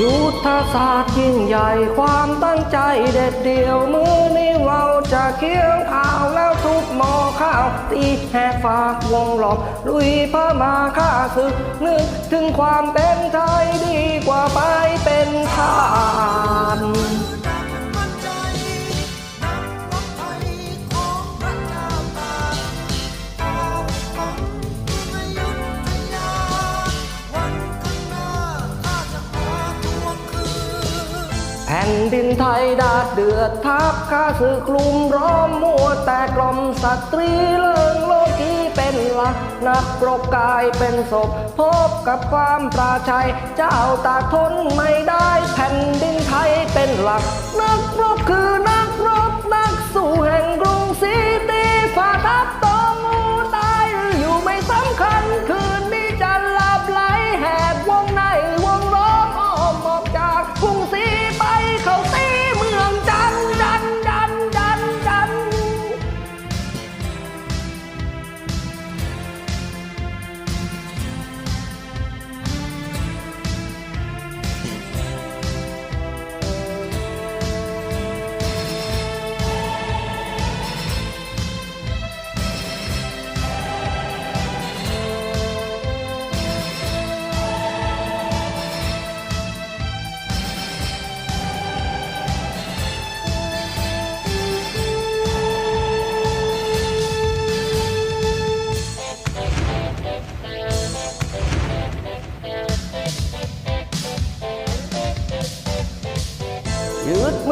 ยุทธศาสตร์ยิ่งใหญ่ความตั้งใจเด็ดเดี่ยวมือนี้เราจะเคี้ยวข้าวแล้วทุบหม้อข้าวตีแหกฝากวงหลอกลุยพมาฆ่าศึกนึกถึงความเป็นไทยดีกว่าไปเป็นทาส แผ่นดินไทยดาดเดือดทับข้าศึกลุมร้อมมัวแต่กล่อมสตรีเลิงโลกีเป็นหลักนักรบกายเป็นศพ พบกับความปราชัย เจ้าตาทนไม่ได้แผ่นดินไทยเป็นหลัก นักรบคือน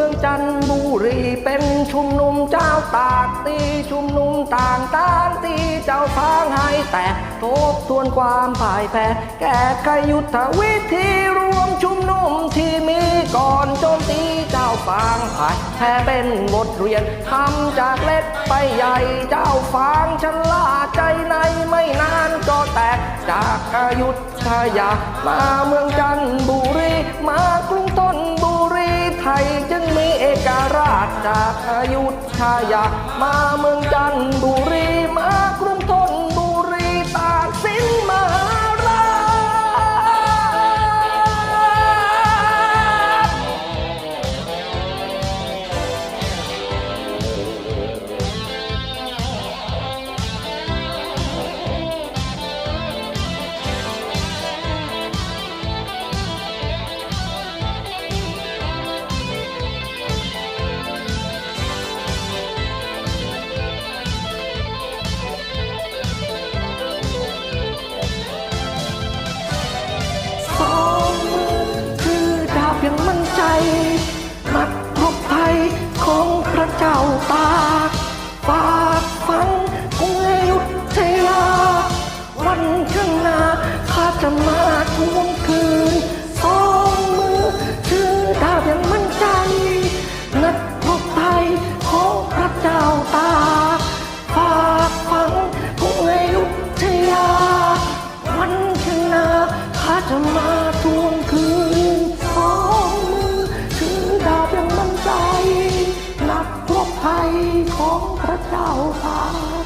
องจันทบุรีเป็นชุมนุมเจ้าตากตีชุมนุมต่างต้านตีเจ้าฟางให้แตกทบทวนความพ่ายแพ้แก้ไขยุทธวิธีรวมชุมนุมที่มีก่อนโจมตีเจ้าฟางพ่ายแพ้เป็นบทเรียนทำจากเล็กไปใหญ่เจ้าฟางฉลาดใจในไม่นานก็แตกจากอายุทยามาเมืองจันทบุรีมากรุงธน ทยจึงมีเอกราชจากอยุทยามาเมืองจันทบุรีมา ยังมั่นใจมัดพบภัยของพระเจ้าตา ยัง